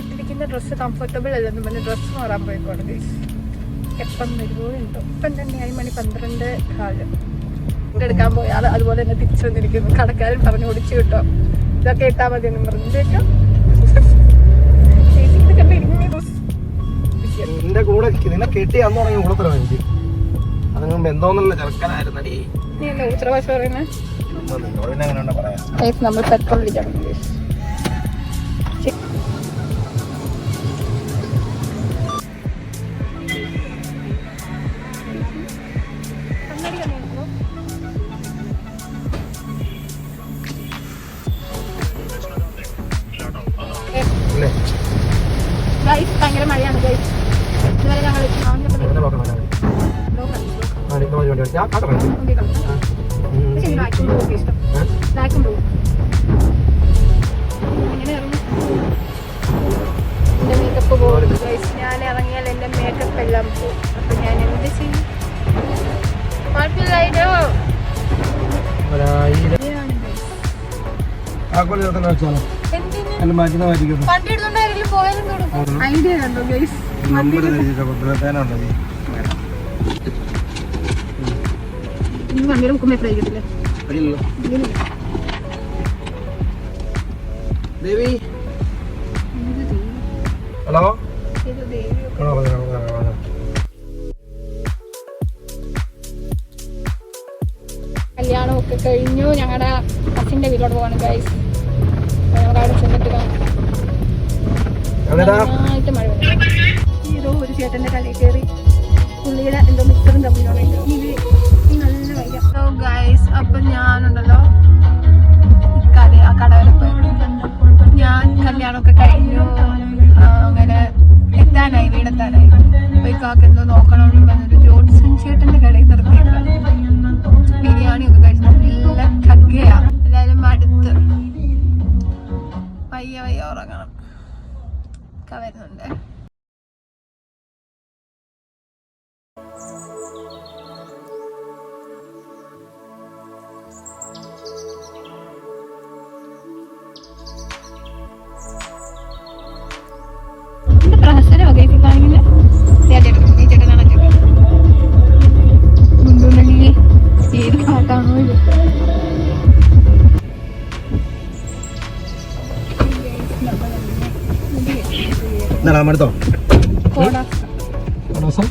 ഇട്ടിരിക്കുന്ന dress comfortable അല്ലെന്ന് പറഞ്ഞ് ഡ്രസ്സ് മാറാൻ പോയിക്കോട്ടെ. ഗൈസ് എപ്പം വരുമോ ഉണ്ടോ ഇപ്പം തന്നെയായി മണി പന്ത്രണ്ട് കാലം. എടുക്കാൻ പോയി അത് അതുപോലെ തന്നെ തിരിച്ചു വന്നിരിക്കുന്നു. കടക്കാരൻ പറഞ്ഞു ഓടിച്ചു കിട്ടോ ഇതൊക്കെ ഇട്ടാൽ മതി. എന്ന് പറഞ്ഞു. കേട്ടോ? ചേച്ചി ഇത് കണ്ട് നിന്റെ കൂടെ നിന്നെ കെട്ടി അന്ന് തുടങ്ങി കൂടത്തരം എനിക്ക് അതിന് മുമ്പ് എന്തോന്നുള്ള ചെറുക്കനായിരുന്നടി. നീ എന്താ ഉത്തര ഭാഷ പറയുന്നത് നിന്നോട് പിന്നെ അങ്ങനെ ഗൈസ് ഭയങ്കര മഴയാണ് ഗൈസ് ഇതുവരെ ഞങ്ങൾ ഞാൻ മേക്കപ്പ് പോകും ഗൈസ് ഇറങ്ങിയാൽ എന്റെ മേക്കപ്പ് എല്ലാം പോകും അപ്പം ഞാൻ എന്ത് ചെയ്യും? കുഴപ്പമില്ലായിട്ടോ ഒരായിരം ആ കൊല്ലം ഇതൊക്കെ വെച്ചാലോ എന്തിന്? അല്ല മാറ്റുന്ന ഐഡിയ കണ്ടോ ഹലോ. കല്യാണമൊക്കെ കഴിഞ്ഞു ഞങ്ങളുടെ കസിന്റെ വീട്ടിലോട്ട് പോകണം ഗൈസ് ഞങ്ങളുടെ അവിടെ ചെന്നിട്ട് കാണാം ഏതോ ഒരു ചേട്ടന്റെ കടയിൽ കയറി. പുള്ളിയുടെ എന്തോ മിക്കറും തമ്മിലാണ് നല്ല വയ്യ സോ ഗൈസ് അപ്പൊ ഞാനുണ്ടല്ലോ. കട ആ കട വരെ പോയി ഞാൻ കല്യാണമൊക്കെ കഴിഞ്ഞു. അങ്ങനെ എത്താനായി വീടെത്താനായി. പോയി കാക്കെന്തോ നോക്കണമെന്ന് ചേട്ടൻ വരുന്നുണ്ട് ഏത് പാട്ടാണോ ഇത്? എന്നാടാ നമ്മടുത്തോ ദിവസം?